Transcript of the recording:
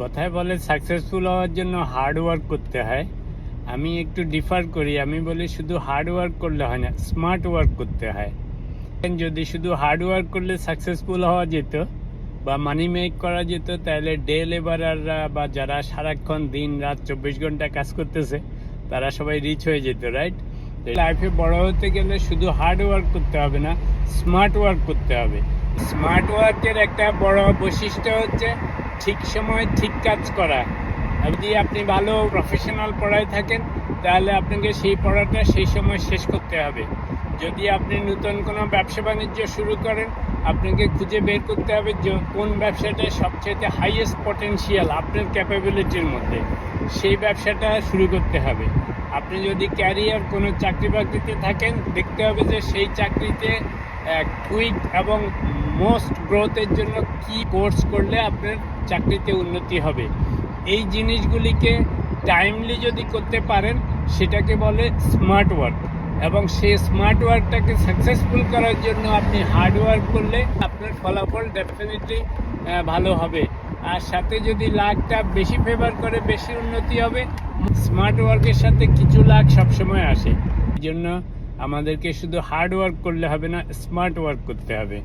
কথায় বলে সাকসেসফুল হওয়ার জন্য হার্ড ওয়ার্ক করতে হয়। আমি একটু ডিফার করি। আমি বলি শুধু হার্ড ওয়ার্ক করলে হয় না স্মার্ট ওয়ার্ক করতে হয়। যদি শুধু হার্ড ওয়ার্ক করলে সাকসেসফুল হওয়া যেত বা মানি মেক করা যেত, তাহলে ডে লেবারাররা বা যারা সারাক্ষণ দিন রাত চব্বিশ ঘণ্টা কাজ করতেছে, তারা সবাই রিচ হয়ে যেত রাইট লাইফে বড় হতে গেলে শুধু হার্ড ওয়ার্ক করতে হবে না স্মার্ট ওয়ার্ক করতে হবে। স্মার্ট ওয়ার্কের একটা বড় বৈশিষ্ট্য হচ্ছে ঠিক সময় ঠিক কাজ করা। যদি আপনি ভালো প্রফেশনাল পড়ায় থাকেন, তাহলে আপনাকে সেই পড়াটা সেই সময় শেষ করতে হবে। যদি আপনি নতুন কোনো ব্যবসা বাণিজ্য শুরু করেন, আপনাকে খুঁজে বের করতে হবে যে কোন ব্যবসাটা সবচেয়ে হাইয়েস্ট পটেনশিয়াল আপনার ক্যাপাবিলিটির মধ্যে। সেই ব্যবসাটা শুরু করতে হবে। আপনি যদি ক্যারিয়ার কোনো চাকরি বাকরিতে থাকেন, দেখতে হবে যে সেই চাকরিতে কুইক এবং মোস্ট গ্রোথের জন্য কি কোর্স করলে আপনার চাকরিতে উন্নতি হবে। এই জিনিসগুলিকে টাইমলি যদি করতে পারেন, সেটাকে বলে স্মার্ট ওয়ার্ক এবং সেই স্মার্ট ওয়ার্কটাকে সাকসেসফুল করার জন্য আপনি হার্ড ওয়ার্ক করলে আপনার ফলাফল ডেফিনেটলি ভালো হবে। আর সাথে যদি লাখটা বেশি ফেভার করে, বেশি উন্নতি হবে স্মার্ট ওয়ার্কের সাথে কিছু লাখ সবসময় আসে। এই জন্য আমাদেরকে শুধু হার্ড ওয়ার্ক করলে হবে না স্মার্ট ওয়ার্ক করতে হবে।